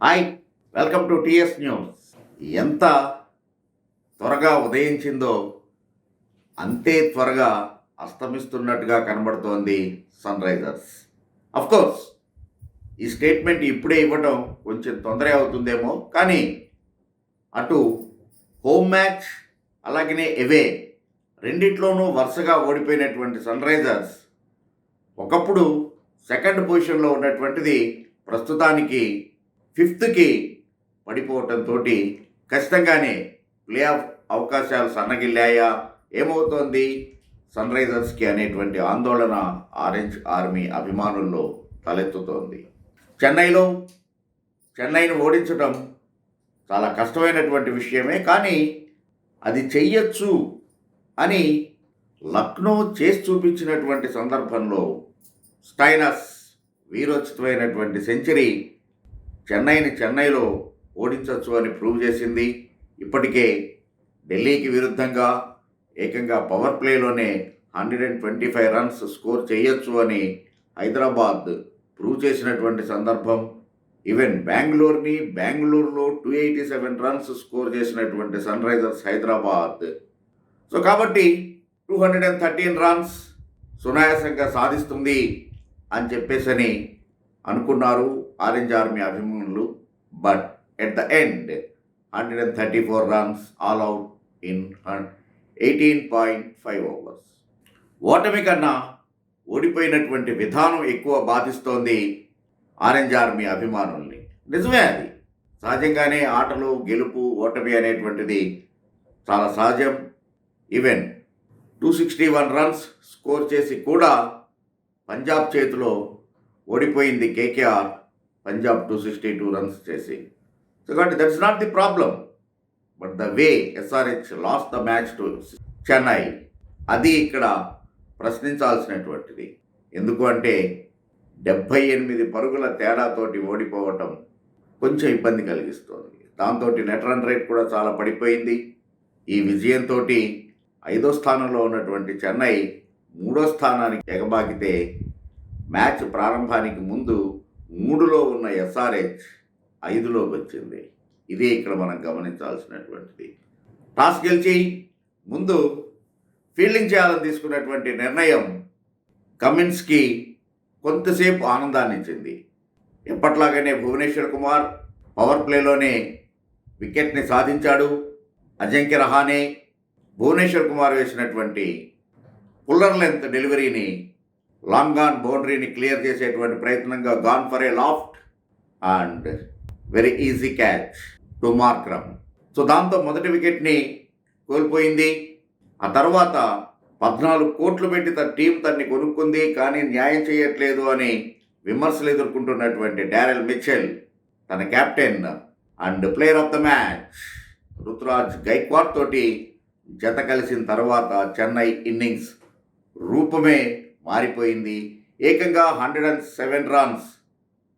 Hi welcome to TS news. ఎంత త్వరగా ఉదయించిందో అంతే త్వరగా అస్తమిస్తున్నట్టుగా కనబడుతోంది సన్ రైజర్స్. కోర్స్ ఈ స్టేట్మెంట్ ఇప్పుడే ఇవ్వడం కొంచెం తొందర అవుతుందేమో కానీ అటు హోమ్ మ్యాచ్ అలాగనే ఎవే రెండిట్లోనూ వరుసగా ఓడిపోయినటువంటి సన్ రైజర్స్ ఒకప్పుడు సెకండ్ పొజిషన్లో ఉన్నటువంటిది ప్రస్తుతానికి ఫిఫ్త్కి పడిపోవటంతో ఖచ్చితంగానే ప్లే ఆఫ్ అవకాశాలు సన్నగిల్లాయా? ఏమవుతోంది? సన్ రైజర్స్కి అనేటువంటి ఆందోళన ఆరెంజ్ ఆర్మీ అభిమానుల్లో తలెత్తుతోంది. చెన్నైలో చెన్నైను ఓడించడం చాలా కష్టమైనటువంటి విషయమే కానీ అది చెయ్యొచ్చు అని లక్నో చేసి చూపించినటువంటి సందర్భంలో స్టైనస్ వీరోచితమైనటువంటి సెంచరీ చెన్నైని చెన్నైలో ఓడించవచ్చు అని ప్రూవ్ చేసింది. ఇప్పటికే ఢిల్లీకి విరుద్ధంగా ఏకంగా power ప్లేలోనే hundred and twenty five runs score చేయొచ్చు అని హైదరాబాద్ ప్రూవ్ చేసినటువంటి సందర్భం. ఈవెన్ బెంగళూరుని బెంగళూరులో two eighty seven runs score చేసినటువంటి సన్ రైజర్స్ హైదరాబాద్. సో కాబట్టి two hundred and thirteen runs సునాయాసంగా సాధిస్తుంది అని చెప్పేసని అనుకున్నారు. ఆరెంజ్ ఆర్మీ అభిమానులు but at the end hundred and thirty four runs all out in eighteen point five overs ఓటమి కన్నా ఓడిపోయినటువంటి విధానం ఎక్కువ బాధిస్తోంది ఆరెంజ్ ఆర్మీ అభిమానుల్ని. నిజమే అది. సహజంగానే ఆటలు గెలుపు ఓటమి అనేటువంటిది చాలా సహజం. Even two sixty one runs score చేసి కూడా పంజాబ్ చేతిలో ఓడిపోయింది KKR. Punjab two sixty two runs చేసి. సో కాబట్టి that's not the problem but the way SRH loss the match to Chennai అది ఇక్కడ ప్రశ్నించాల్సినటువంటిది. ఎందుకు అంటే డెబ్భై ఎనిమిది పరుగుల తేడాతోటి ఓడిపోవటం కొంచెం ఇబ్బంది కలిగిస్తోంది. దాంతో నెట్ రన్ రేట్ కూడా చాలా పడిపోయింది. ఈ విజయంతో ఐదో స్థానంలో ఉన్నటువంటి చెన్నై మూడో స్థానానికి ఎగబాకితే మ్యాచ్ ప్రారంభానికి ముందు మూడులో ఉన్న ఎస్ఆర్హెచ్ ఐదులోకి వచ్చింది. ఇదే ఇక్కడ మనం గమనించాల్సినటువంటిది. టాస్ గెలిచి ముందు ఫీల్డింగ్ చేయాలని తీసుకున్నటువంటి నిర్ణయం కమిన్స్కి కొంతసేపు ఆనందాన్ని ఇచ్చింది. ఎప్పట్లాగానే భువనేశ్వర్ కుమార్ పవర్ ప్లేలోనే వికెట్ని సాధించాడు. అజంక్య రహానే భువనేశ్వర్ కుమార్ వేసినటువంటి పుల్లర్ లెంత్ డెలివరీని లాంగ్ ఆన్ బౌండరీని క్లియర్ చేసేటువంటి ప్రయత్నంగా gone for a loft and very easy catch to Markram so దాంతో మొదటి వికెట్ని కోల్పోయింది. ఆ తర్వాత పద్నాలుగు కోట్లు పెట్టి తన టీం తన్ని కొనుక్కుంది కానీ న్యాయం చేయట్లేదు అని విమర్శలు ఎదుర్కొంటున్నటువంటి డారెల్ మిచెల్ తన captain and player of the match Ruturaj Gaikwad తోటి జత కలిసిన తర్వాత చెన్నై ఇన్నింగ్స్ రూపమే మారిపోయింది. ఏకంగా hundred and seven runs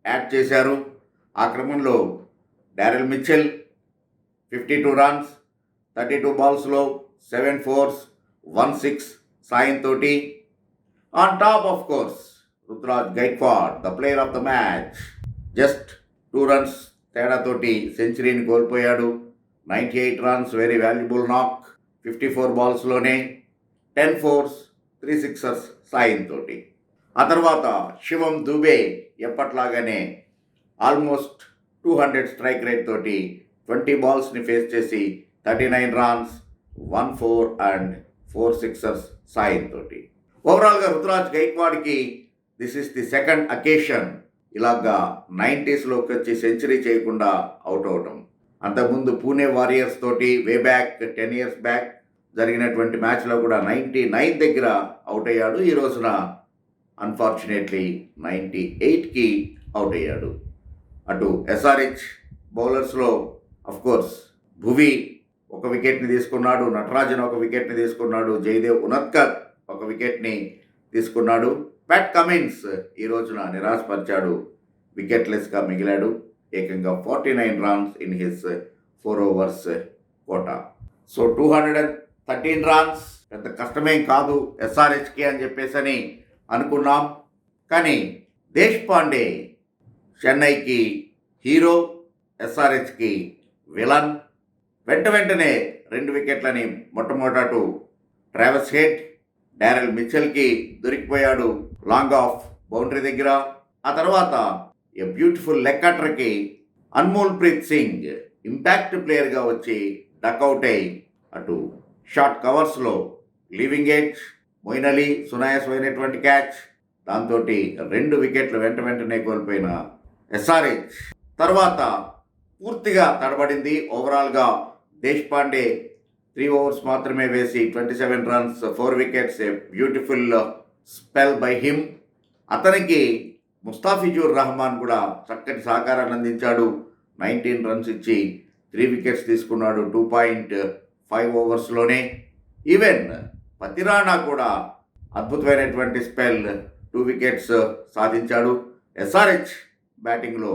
add చేశారు. ఆ క్రమంలో Daryl Mitchell fifty two runs thirty two బాల్స్లో seven fours one six సాయంతో on top of course Ruturaj Gaikwad the player of the match. Just two runs తేడాతోటి సెంచరీని కోల్పోయాడు. Ninety eight runs very valuable knock. Fifty four బాల్స్లోనే ten fours three sixers సాయంతో ఆ తర్వాత Shivam Dube ఎప్పట్లాగానే almost two hundred strike rate తోటి twenty బాల్స్ని face చేసి thirty nine runs one four and four sixers సాయంతో ఓవరాల్గా Ruturaj గైక్వాడ్కి this is the second occasion. ఇలాగా నైంటీస్లోకి వచ్చి సెంచరీ చేయకుండా అవుట్ అవటం. అంతకుముందు పూణే వారియర్స్ తోటి way back ten years back జరిగినటువంటి మ్యాచ్లో కూడా నైంటీ నైన్ దగ్గర అవుట్ అయ్యాడు. ఈ రోజున అన్ఫార్చునేట్లీ నైంటీ ఎయిట్కి అవుట్ అయ్యాడు. అటు ఎస్ఆర్హెచ్ బౌలర్స్లో కోర్స్ భువి ఒక వికెట్ని తీసుకున్నాడు నటరాజన్ ఒక వికెట్ని తీసుకున్నాడు జయదేవ్ ఉనత్కర్ ఒక వికెట్ని తీసుకున్నాడు. ప్యాట్ కమిన్స్ ఈ రోజున నిరాశపరిచాడు వికెట్లెస్గా మిగిలాడు ఏకంగా forty nine runs in his four overs quota. So two hundred and thirteen runs పెద్ద కష్టమేం కాదు. ఎస్ఆర్హెచ్కి అని చెప్పేసి అని అనుకున్నాం. కానీ దేశ్ పాండే చెన్నైకి హీరో ఎస్ఆర్హెచ్కి విలన్. వెంట వెంటనే రెండు వికెట్లని మొట్టమొదట ట్రావెస్ హెడ్ డారెల్ మిచెల్కి దొరికిపోయాడు లాంగ్ ఆఫ్ బౌండరీ దగ్గర. ఆ తర్వాత ఏ బ్యూటిఫుల్ లెక్కటర్కి అన్మోల్ ప్రీత్ సింగ్ ఇంపాక్ట్ ప్లేయర్గా వచ్చి డక్అవుట్ అయి అటు షార్ట్ కవర్స్లో లీవింగ్ ఎడ్జ్ మొయిన్ అలీ సునాయాసమైనటువంటి క్యాచ్ దాంతో రెండు వికెట్లు వెంట వెంటనే కోల్పోయిన ఎస్ఆర్హెచ్ తర్వాత పూర్తిగా తడబడింది ఓవరాల్గా దేశ్పాండే త్రీ ఓవర్స్ మాత్రమే వేసి twenty seven runs four wickets a beautiful spell by him. అతనికి ముస్తాఫిజుర్ రహమాన్ కూడా చక్కటి సహకారాన్ని అందించాడు. నైన్టీన్ రన్స్ ఇచ్చి త్రీ వికెట్స్ తీసుకున్నాడు. టూ పాయింట్ ఫైవ్ ఓవర్స్లోనే ఈవెన్ పతిరాణా కూడా అద్భుతమైనటువంటి స్పెల్ టూ వికెట్స్ సాధించాడు. ఎస్ఆర్హెచ్ బ్యాటింగ్లో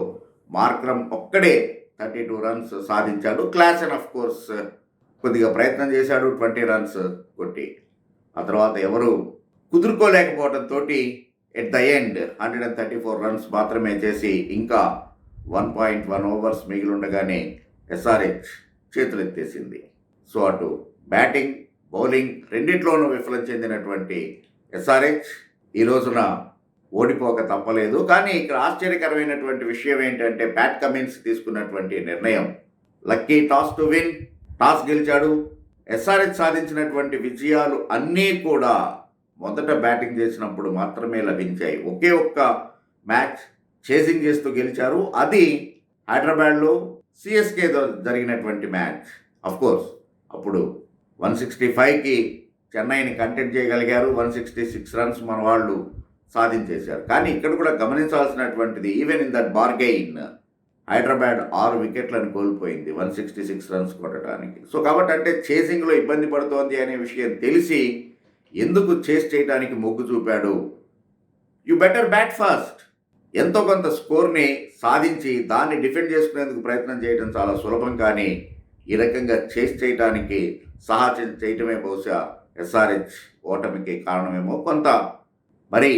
మార్క్రమ్ ఒక్కడే థర్టీ టూ రన్స్ సాధించాడు. క్లాస్ అండ్ ఆఫ్ కోర్స్ కొద్దిగా ప్రయత్నం చేశాడు. ట్వంటీ రన్స్ కొట్టి ఆ తర్వాత ఎవరు కుదురుకోలేకపోవడంతో at the end hundred and thirty four runs మాత్రమే చేసి ఇంకా వన్ పాయింట్ వన్ ఓవర్స్ మిగిలి ఉండగానే ఎస్ఆర్హెచ్ చేతులెత్తేసింది. సో అటు బ్యాటింగ్ బౌలింగ్ రెండిట్లోనూ విఫలం చెందినటువంటి ఎస్ఆర్హెచ్. ఈ రోజున ఓడిపోక తప్పలేదు. కానీ ఇక్కడ ఆశ్చర్యకరమైనటువంటి విషయం ఏంటంటే బ్యాట్ కమిన్స్ తీసుకున్నటువంటి నిర్ణయం. Lucky toss to win toss గెలిచాడు. ఎస్ఆర్హెచ్ సాధించినటువంటి విజయాలు అన్నీ కూడా మొదట బ్యాటింగ్ చేసినప్పుడు మాత్రమే లభించాయి. ఒకే ఒక్క మ్యాచ్ చేసింగ్ చేస్తూ గెలిచారు. అది హైదరాబాద్లో సిఎస్కేతో జరిగినటువంటి మ్యాచ్ అఫ్ కోర్స్. అప్పుడు వన్ సిక్స్టీ ఫైవ్కి చెన్నైని కంటెంట్ చేయగలిగారు. వన్ సిక్స్టీ సిక్స్ రన్స్ మన వాళ్ళు సాధించేశారు. కానీ ఇక్కడ కూడా గమనించాల్సినటువంటిది even in that bargain Hyderabad ఆరు వికెట్లను కోల్పోయింది వన్ సిక్స్టీ సిక్స్ రన్స్ కొట్టడానికి. సో కాబట్టి అంటే చేసింగ్లో ఇబ్బంది పడుతోంది అనే విషయం తెలిసి ఎందుకు చేస్ చేయడానికి మొగ్గు చూపాడు? యు బెటర్ బ్యాట్ ఫాస్ట్ ఎంతో కొంత స్కోర్ని సాధించి దాన్ని డిఫెండ్ చేసుకునేందుకు ప్రయత్నం చేయడం చాలా సులభం కానీ ఈ రకంగా చేస్ చేయడానికి సహాయం చేయటమే బహుశా ఎస్ఆర్హెచ్ ఓటమికి కారణమేమో కొంత. మరి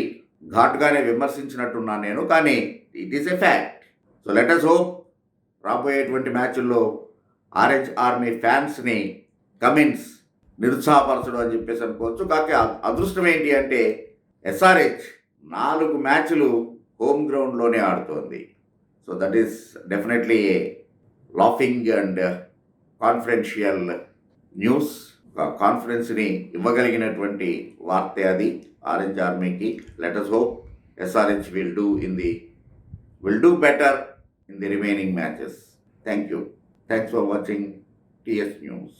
ఘాటుగానే విమర్శించినట్టున్నాను నేను కానీ it is a fact so let us hope రాబోయేటువంటి మ్యాచ్ల్లో ఆరెంజ్ ఆర్మీ ఫ్యాన్స్ని కమిన్స్ నిరుత్సాహపరచడం అని చెప్పేసి అనుకోవచ్చు. కాకపోతే అదృష్టం ఏంటి అంటే ఎస్ఆర్హెచ్ నాలుగు మ్యాచ్లు హోమ్ గ్రౌండ్లోనే ఆడుతోంది. So that is definitely a laughing and confidential news కాన్ఫిడెన్స్ని ఇవ్వగలిగినటువంటి వార్తే అది. ఆరెంజ్ ఆర్మీకి let us hope SRH will do in the will do better in the remaining matches thank you thanks for watching TS news